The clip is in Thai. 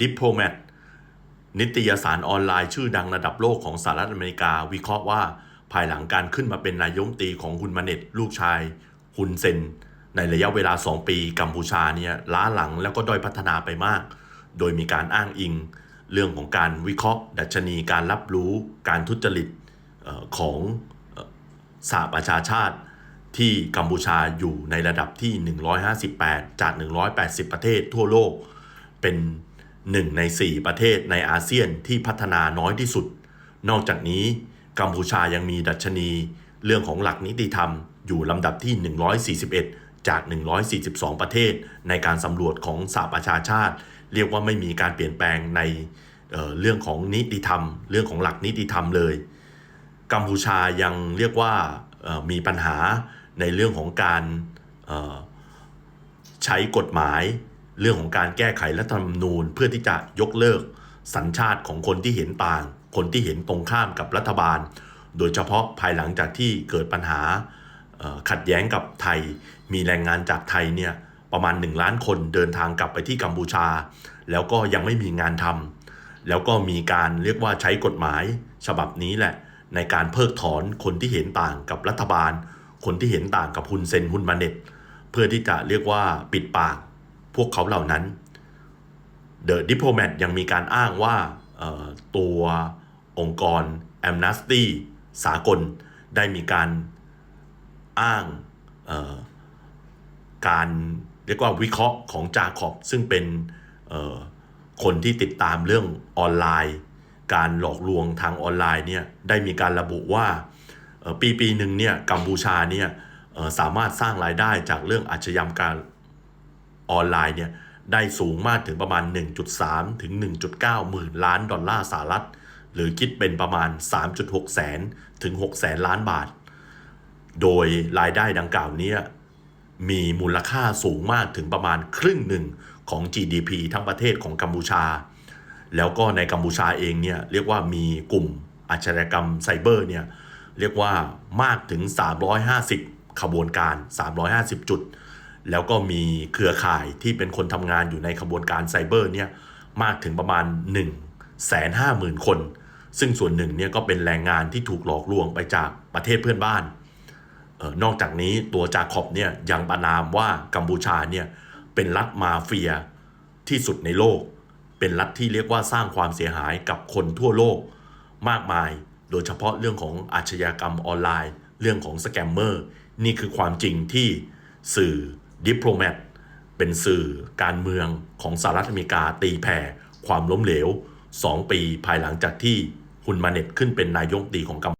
ดิปโพแมตนิตยสารออนไลน์ชื่อดังระดับโลกของสหรัฐอเมริกา วิเคราะห์ว่าภายหลังการขึ้นมาเป็นนายมตีของฮุนมาเน็ตลูกชายฮุนเซน ในระยะเวลา 2 ปีกัมพูชาเนี่ยล้าหลังแล้วก็ด้อยพัฒนาไปมาก โดยมีการอ้างอิง เรื่องของการวิเคราะห์ ดัชนีการรับรู้การทุจริตของเอ่อสหประชาชาติ ที่กัมพูชาอยู่ในระดับที่ 158 จาก 180 ประเทศทั่วโลกเป็น หนึ่งใน 4 ประเทศในอาเซียนที่พัฒนาน้อยที่สุด นอกจากนี้ กัมพูชายังมีดัชนี เรื่องของหลักนิติธรรม อยู่ลำดับที่ 141 จาก 142 ประเทศ ในการสำรวจของสหประชาชาติ เรียกว่าไม่มีการเปลี่ยนแปลงในเเรื่องของนิติธรรม เรื่องของหลักนิติธรรมเลย กัมพูชายังเรียกว่ามีปัญหาในเรื่องของการใช้กฎหมาย เรื่องของการแก้ไขรัฐธรรมนูญเพื่อที่จะยกเลิก สัญชาติของคนที่เห็นต่าง คนที่เห็นตรงข้ามกับรัฐบาล โดยเฉพาะภายหลังจากที่เกิดปัญหาขัดแย้งกับไทย มีแรงงานจากไทยเนี่ยประมาณ 1 ล้านคนเดินทางกลับไปที่กัมพูชา แล้วก็ยังไม่มีงานทำแล้วก็มีการเรียกว่าใช้กฎหมาย ฉบับนี้แหละ ในการเพิกถอนคนที่เห็นต่างกับรัฐบาล คนที่เห็นต่างกับฮุนเซนฮุนมาเน็ต เพื่อที่จะเรียกว่าปิดปาก พวกเขาเหล่านั้น The Diplomat ยังมีการอ้างว่าตัวองค์กร Amnesty สากลได้มีการอ้างการเรียกว่าวิเคราะห์ของจาขอบซึ่งเป็นคนที่ติดตามเรื่องออนไลน์ การหลอกลวงทางออนไลน์เนี่ยได้มีการระบุว่าปีปีหนึ่งเนี่ยกัมพูชาเนี่ยสามารถสร้างรายได้จากเรื่องอาชญากรรม ออนไลน์เนี่ยได้สูงมากถึงประมาณ 1.3 ถึง 1.9 หมื่นล้านดอลลาร์สหรัฐ หรือคิดเป็นประมาณ 3.6 แสนถึง 6 แสนล้านบาท โดยรายได้ดังกล่าวเนี้มีมูลค่าสูงมากถึงประมาณครึ่งหนึ่งของ GDP ทั้งประเทศของกัมพูชา แล้วก็ในกัมพูชาเองเนี่ยเรียกว่ามีกลุ่มอาชญากรรมไซเบอร์เนี่ยเรียกว่ามากถึง 350 ขบวนการ 350 จุด แล้วก็มีเครือข่ายที่เป็นคนทำงานอยู่ในขบวนการไซเบอร์เนี่ยมากถึงประมาณ 1 5 0 0 0 0 คน ซึ่งส่วนหนึ่งเนี่ยก็เป็นแรงงานที่ถูกหลอกลวงไปจากประเทศเพื่อนบ้านออนอกจากนี้ตัวจาขอบเนี่ยยังประนามว่ากัมพูชาเนี่ยเป็นรัฐมาเฟียที่สุดในโลก เป็นรัฐที่เรียกว่าสร้างความเสียหายกับคนทั่วโลกมากมาย โดยเฉพาะเรื่องของอาชญากรรมออนไลน์ เรื่องของสแกมเมอร์ นี่คือความจริงที่สื่อ ดิปโลแมตเป็นสื่อการเมืองของสหรัฐอเมริกาตีแผ่ความล้มเหลว 2 ปีภายหลังจากที่ฮุนมาเน็ตขึ้นเป็นนายกตีของกัม